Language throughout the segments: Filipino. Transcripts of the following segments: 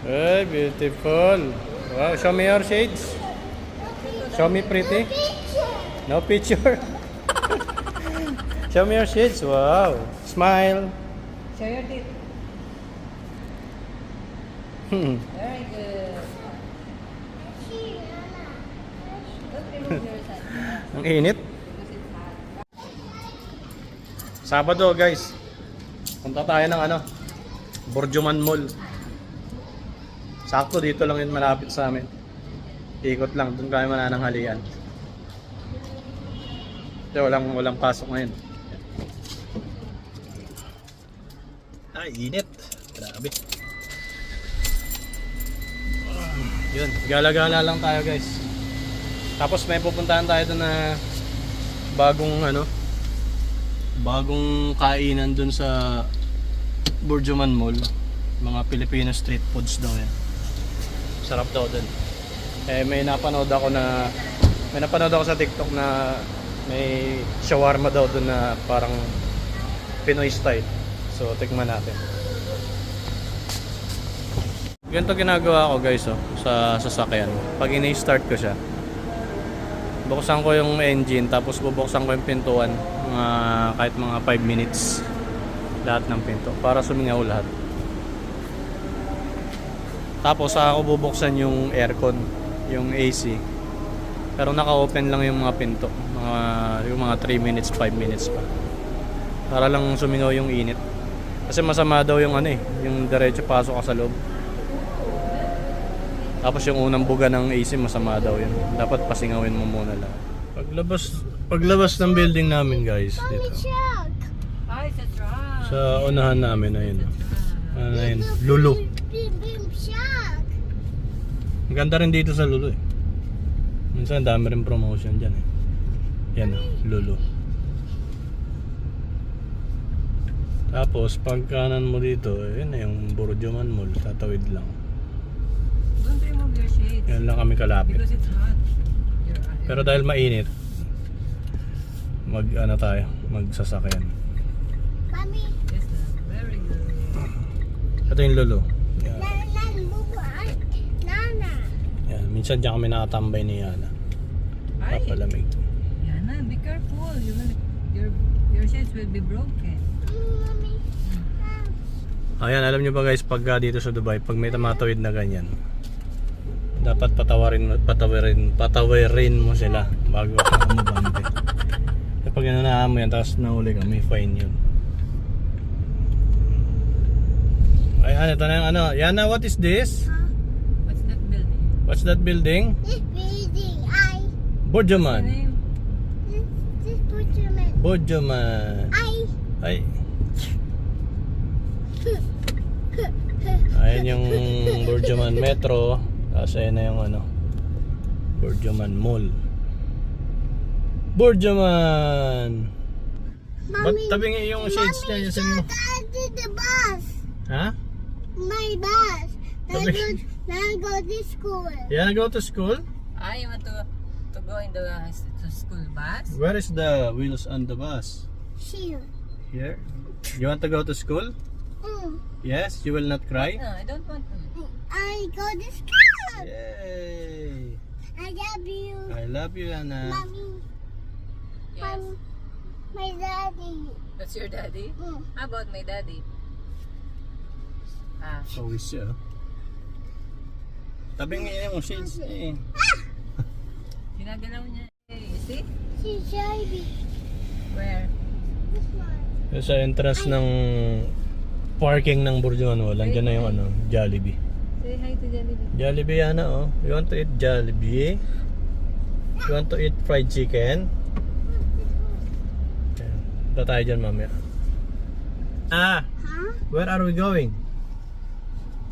Hey, beautiful. Wow, show me your shades. Show me pretty. No picture. show me your shades. Wow. Smile. Show your teeth. Hmm. Very good. Ang init. Sabado, guys. Punta tayo ng ano, Borjoman Mall. Sakto dito lang yun malapit sa amin. Ikot lang, doon kami manananghalian. Kasi walang, walang pasok ngayon. Ay, init. Grabe. Yun, gala-gala lang tayo guys. Tapos may pupuntahan tayo doon na bagong ano, bagong kainan dun sa Burjuman Mall. Mga Filipino street foods daw yan. Sarap daw dun. Eh may napanood ako na may napanood ako sa TikTok na may shawarma daw dun na parang Pinoy style. So tikman natin. Ganito ginagawa ko guys oh, sa sasakyan. Pag ini-start ko siya, buksan ko yung engine tapos bubuksan ko yung pintuan mga kahit mga 5 minutes lahat ng pinto para sumingaw lahat tapos saka ako bubuksan yung aircon yung AC pero naka-open lang yung mga pinto mga, yung mga 3 minutes 5 minutes pa para lang sumingaw yung init kasi masama daw yung ano eh yung diretso pasok ka sa loob tapos yung unang buga ng AC masama daw yun. Dapat pasingawin mo muna lang. Paglabas paglabas ng building namin guys dito. Sa unahan namin ayun. Ano na yun? Lulu. Ang ganda rin dito sa Lulu eh. Minsan dami rin promotion dyan eh. Yan oh, Lulu. Tapos pag kanan mo dito, eh, yun na yung Burjoman Mall, tatawid lang. Don't remove your shades Yan lang kami kalapit. because it's hot. Pero dahil mainit, mag ano tayo, magsasakyan. Yes, ma'am. Very good. Ito yung lolo. Yan. Yan. Minsan diyan kami nakatambay ni Yana. Ay, Papalamig. Yana, be careful. You will, your your shades will be broken. Ayan, alam nyo ba guys, pagka dito sa Dubai, pag may tamatawid na ganyan, dapat patawarin mo, patawarin, patawarin mo sila bago ka umabante. Kapag inanahan mo yan, tapos nahuli ka, may fine yun. Ay, ano, ito na yung ano. Yana, what is this? Building? What's that building? Burjuman. Name? Burjuman. Ay. Ayan yung Burjuman Metro. Tapos ayan na yung ano. Burjuman Mall. Burjuman! Ba't tabing yung shades niya yung mo? the bus. Ha? My bus. Now Sabi- go, to school. Yeah, go to school? Ah, you want to to go in the to school bus? Where is the wheels on the bus? Here. Here? You want to go to school? Mm. Yes? You will not cry? No, I don't want to. I go to school. Yay! I love you, I love you, Anna. mommy. Yes. Mom, my daddy. That's your daddy? Mm. How about my daddy? Ah, Pawis siya. oh. Tabing niya yung shades niya eh. ginagalaw niya. eh. You see? She's baby. Where? This one. Sa entrance ng parking ng Burjuan Mall, andyan na yung ano, Jollibee. Say hi to Jollibee. Jollibee yana oh. You want to eat Jollibee? You want to eat fried chicken? Punta tayo dyan mamaya. Ah, Huh? where are we going?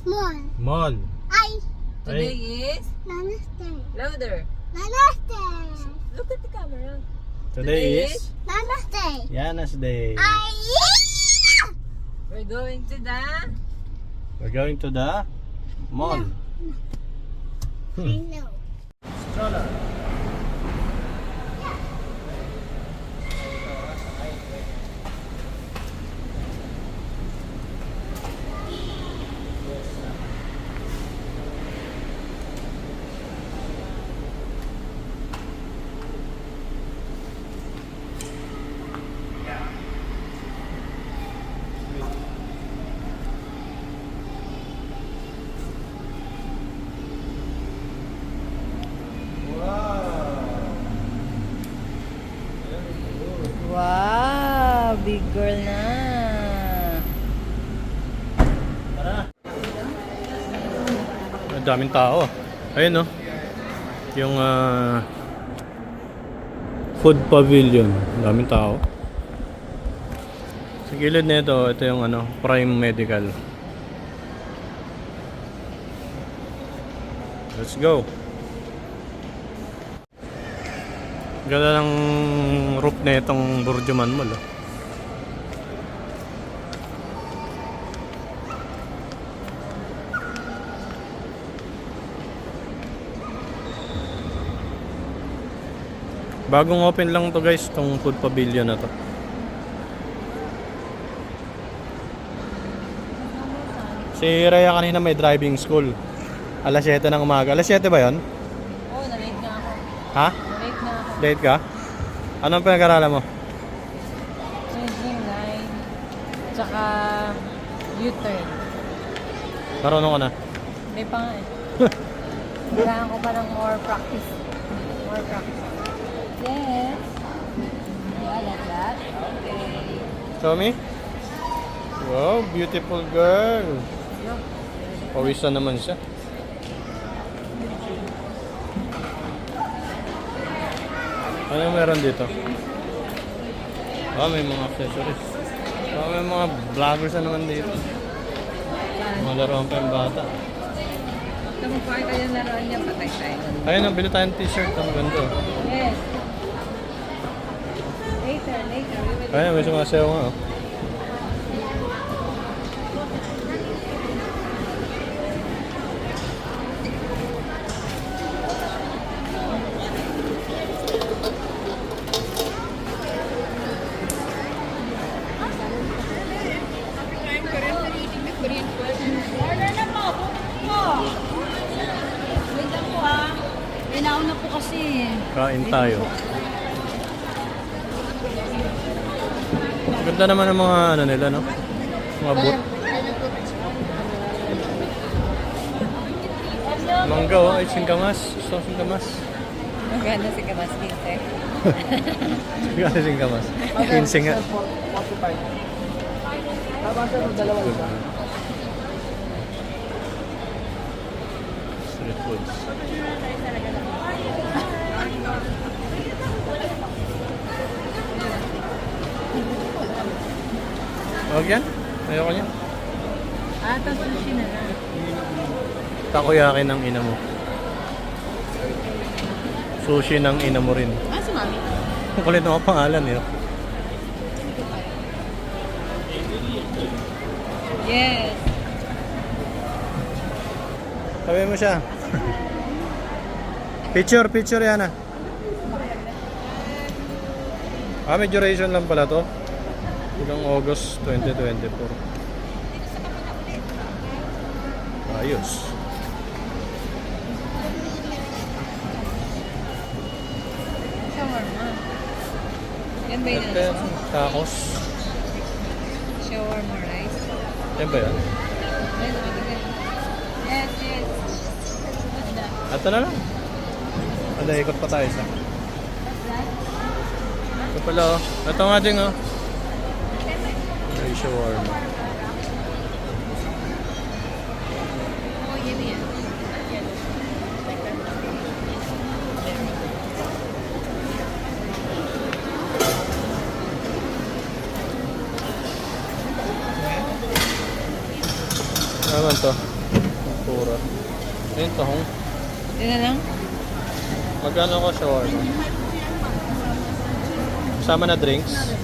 Small. Mall. I. Today is Namaste. louder. Namaste. Look at the camera. Today Today is Namaste. Yana's Day. I. We're going to the We're going to the mall. Hmm. I know. Stroller. big girl na. Tara. Ang daming tao. Ayun no. Yung uh, food pavilion. Ang daming tao. Sa gilid nito, ito yung ano, Prime Medical. Let's go. Ganda ng roof na itong Burjuman Mall. Oh. Ah. Bagong open lang to guys, tong food pavilion na to. Si Rhea kanina may driving school. Alas 7 ng umaga. Alas 7 ba yon? Oo, oh, na-late na ako. Ha? Na-late na ako. Late ka? Anong pinag-aralan mo? Changing line. Tsaka U-turn. Marunong ka na? May pa nga eh. Kailangan ko pa ng more practice. More practice. Yes. Yeah, me? Wow, beautiful girl. Yup. Pawisan naman siya. Ano meron dito? Ah, may mga accessories. Ah, may mga vloggers na naman dito. Mga laruan pa yung bata. Ito mo pa kayo laruan niya, patay tayo. Ayun, nabili tayong t-shirt. Ang ganda. Yes. Later, later. We will Ayun, may sumasayaw nga. oh. Order na po, booking po. Wait lang po ha. May nauna po kasi. Kain tayo. Ganda naman ng mga ano nila, no? Mga boot. Mangga, oh. Ay, singkamas. Gusto ko singkamas. Maganda si Kamas Kinsek. Ganda singkamas. 15 nga. Street foods. Huwag yan. Ayoko niyan. Ah, ito sushi na lang. Takoyaki ng ina mo. Sushi ng ina mo rin. Ah, si Mami. Ang kulit ng pangalan eh. Yes. Sabi mo siya. picture, picture yan ah. Ah, may duration lang pala to. Hanggang August 2024. Ayos. Shawarma. Yan ba yun? Yan, tacos. Shawarma rice. Yan ba matagal. Yes, yes. Ito na lang. Ano, ikot pa tayo sa. Ito pala oh. Ito nga din oh. May shawarma. Naman to? Pura. Ayun, tahong. Yun na lang? Magkano ko shawarma? Kasama na drinks?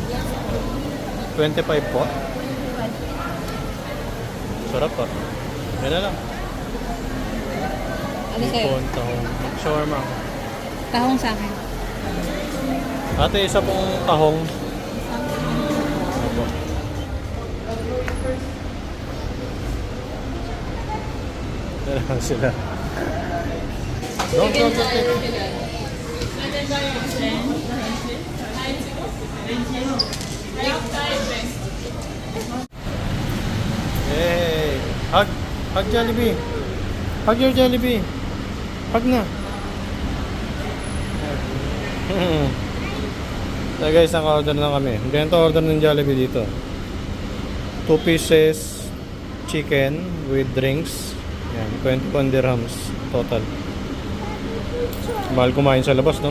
25 po? Sarap pa. Yan na lang. Ano sa'yo? Ipon, tahong. Shawarma. Tahong sa akin. Ate, isa pong tahong. Opo. Dalawa sila. Don't, don't, don't, don't. Hey! Hug! Hug Jollibee! Hug your Jollibee! Hug na! so guys, naka-order na kami. Ganito order ng Jollibee dito. 2 pieces chicken with drinks. Yan, 21 dirhams total. Mahal kumain sa labas, no?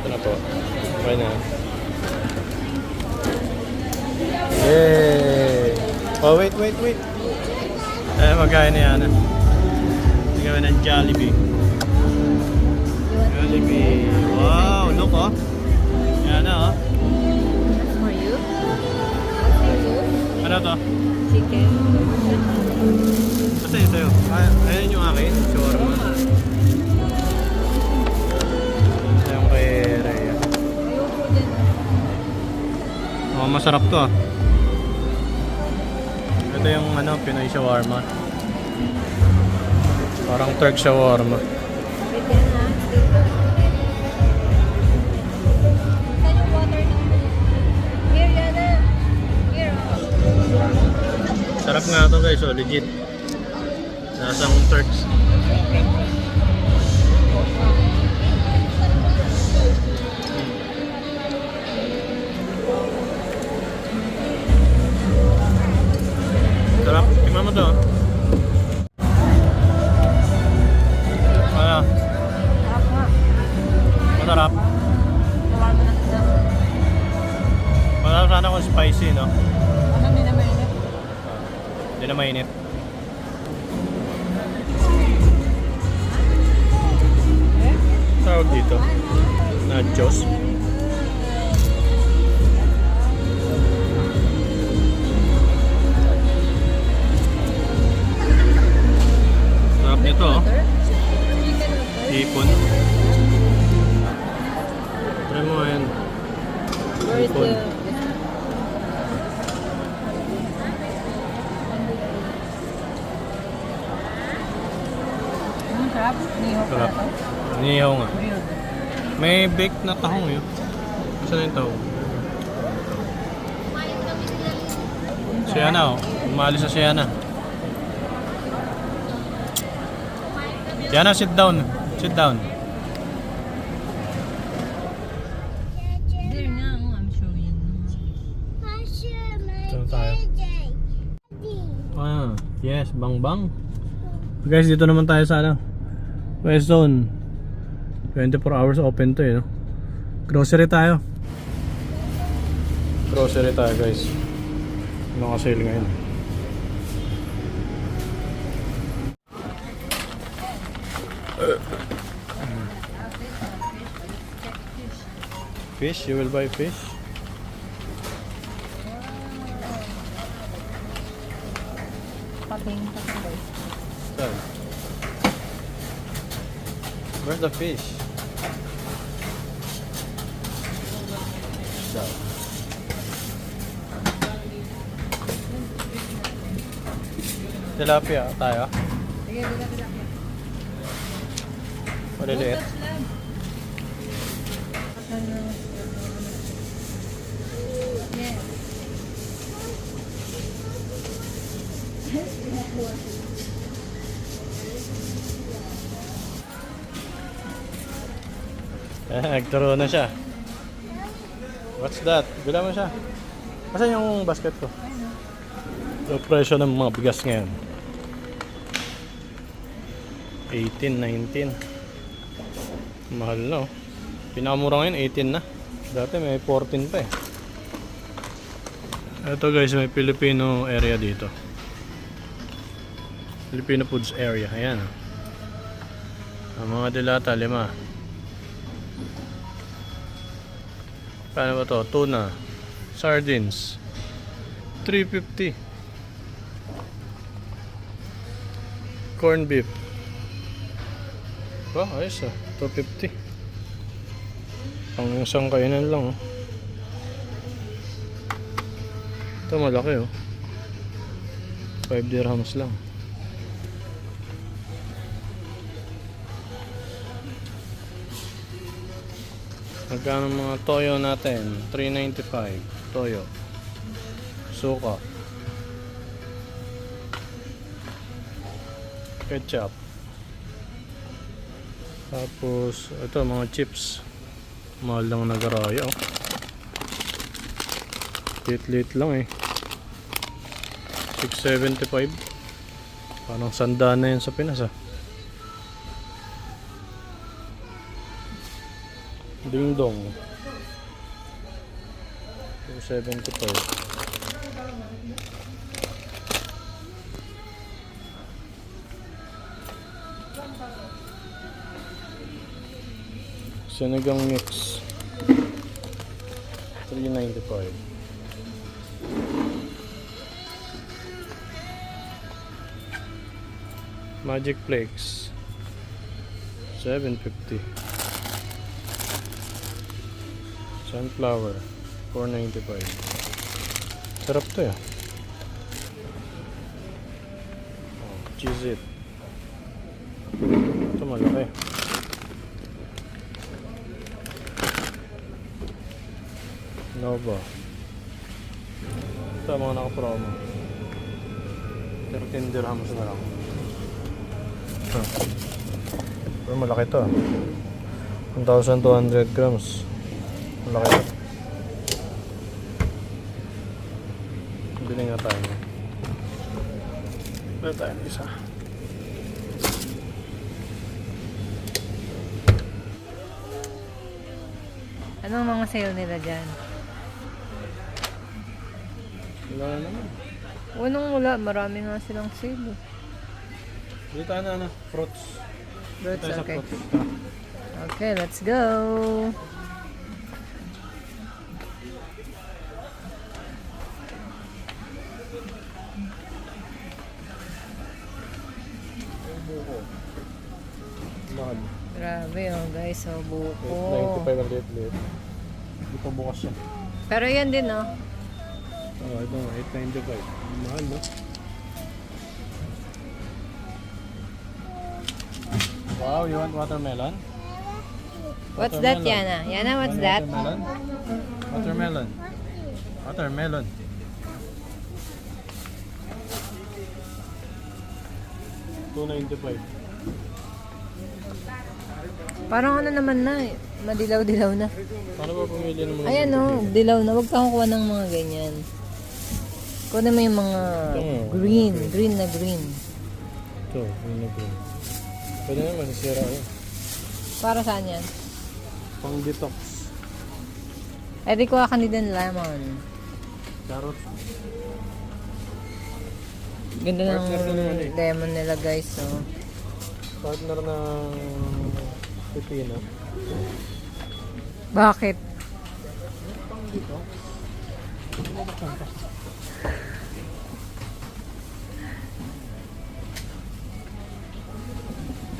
Ito na po. Okay na. Yay! Oh, wait, wait, wait. Eh, magkain na yan. Hindi kami ng Jollibee. Jollibee. Wow, look oh. Yan na oh. For you? For you? Ano to? Chicken. Basta yun sa'yo. Ay, ayun yung akin. Shawarma. Oh, masarap to ah. Ito yung ano, Pinoy shawarma. Parang Turk shawarma. Sarap nga to guys, oh, legit. Lasang Turks. Nachos. Sarap baked na tahong yun. Saan yung tahong? Si Ana, oh. Umalis na si Ana. Yana, sit down. Sit down. There na, oh, I'm showing. Saan tayo? Ah, yes, bang bang. Guys, dito naman tayo sa ano. West Zone. 24 hours open to eh, no? Grocery tayo. Grocery tayo, guys. Naka-sale ngayon. Fish? You will buy fish? Where's the fish? Saan? Tilapia tayo? Sige, bila. Maliliit? Eh, nagturo na siya. What's that? Bila mo siya. Asan yung basket ko? Yung presyo ng mga bigas ngayon. 18, 19. Mahal na oh. Ngayon 18 na. Dati may 14 pa eh. Ito guys, may Filipino area dito. Filipino foods area. Ayan. oh. Ang mga dilata, lima. Paano ba to? Tuna. Sardines. 350. Corn beef. Ba, ayos ah. 250. Pang isang kainan lang oh. Ito malaki oh. 5 dirhams lang. Magkano mga toyo natin? 395 toyo. Suka. Ketchup. Tapos ito mga chips. Mahal lang nagaraya oh. Lit-lit lang eh. 675. Parang sanda na yan sa Pinas ah. Ding dong. 275. Sinigang mix. 395. Magic Flakes 750 Sunflower 495 Sarap to ya oh, Cheese it Ito malaki Nova Ito mga naka-promo 13 dirhams na lang Huh. Pero malaki to. ah. 1,200 grams. Malaki to. Bili nga tayo. Bili tayo ng isa. Anong mga sale nila dyan? Wala na naman. Unang wala, marami nga silang sale. eh. Bili tayo na ano, fruits. Fruits, okay. fruits. Okay, let's go. Oh so buko. 95 ang liit-liit. Hindi pa bukas siya. Pero yan din oh. Oh, ito nga, 895. Mahal, no? Wow, you want watermelon? What's that. Yana? Yana, what's that? Watermelon? Watermelon. Watermelon. Two ninety-five. Parang ano naman na, eh, madilaw-dilaw na. Paano ba pumili ng mga Ayan oh, dilaw na. Huwag kang kuha ng mga ganyan. Kunin mo yung mga Ito. green, green na green. Ito, yun na green. Pwede naman, masisira yun. Para saan yan? Pang detox. Eh di kuha ka din ng lemon. Carrot. Ganda ng naman eh. lemon nila guys. So. Partner ng pipino. Bakit? Pang detox.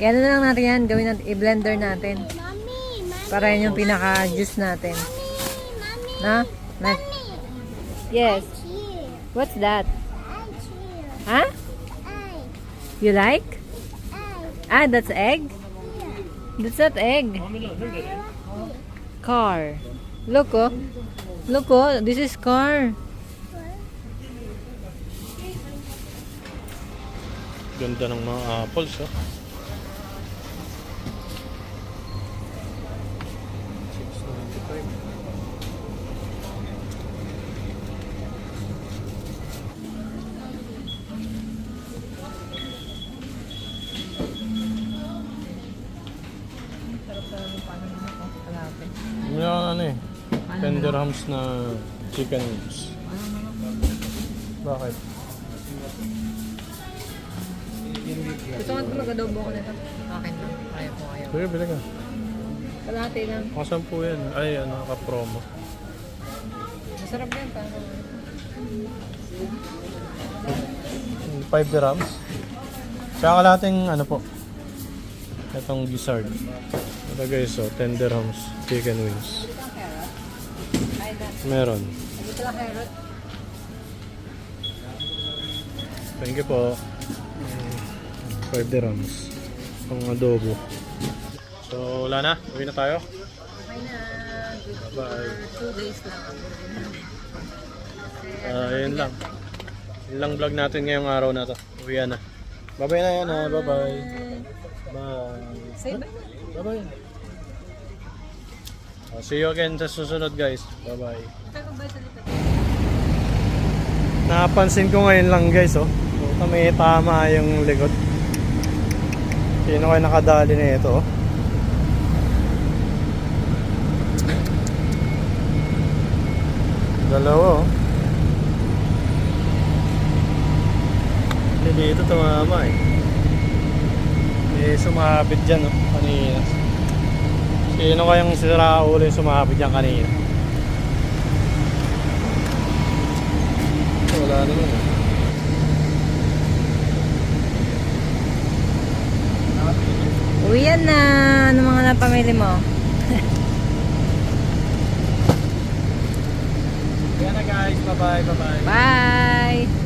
Kaya ano na lang natin yan, gawin natin, i-blender natin. Para yun yung pinaka-juice natin. Na? Na? Yes. What's that? Huh? I, You like? I, Ah, that's egg? That's not egg. Car. Look oh. Look oh, this is car. Ganda ng mga apples, oh. 10 dirhams na chicken wings. Bakit? Gusto ko mag-adobo ko nito. Akin lang. Kaya ko kayo. Sige, bili ka. Kalahati lang. Kasan po yan? Ay, ano, ka-promo. Masarap yan. Paano? 5 dirhams. Tsaka kalating ano po. Itong gizzard. Ito guys, oh, 10 dirhams. Chicken wings. Ito ang carrot. Ay, na. Meron. Ito lang carrot. Thank you po. 5 dirhams. Pang adobo. So, wala na. Uwi na tayo. Okay na. For two days lang. Ah, yun lang. Yun lang vlog natin ngayong araw na to. Uwi na. Bye-bye na yan ha. Bye-bye. Bye. Say bye. Bye-bye. Oh, see you again sa susunod guys. Bye bye. Napansin ko ngayon lang guys oh. Puta, may tama yung likod. Sino kayo nakadali na ito oh? Dalawa oh. Hindi dito tumama eh. Eh sumabit dyan oh, kanina. Sino kayang sira ulo yung sumabit dyan kanina? Wala naman eh. Uwi yan na. Ano mga napamili mo? Yan na guys, bye bye, bye bye. Bye!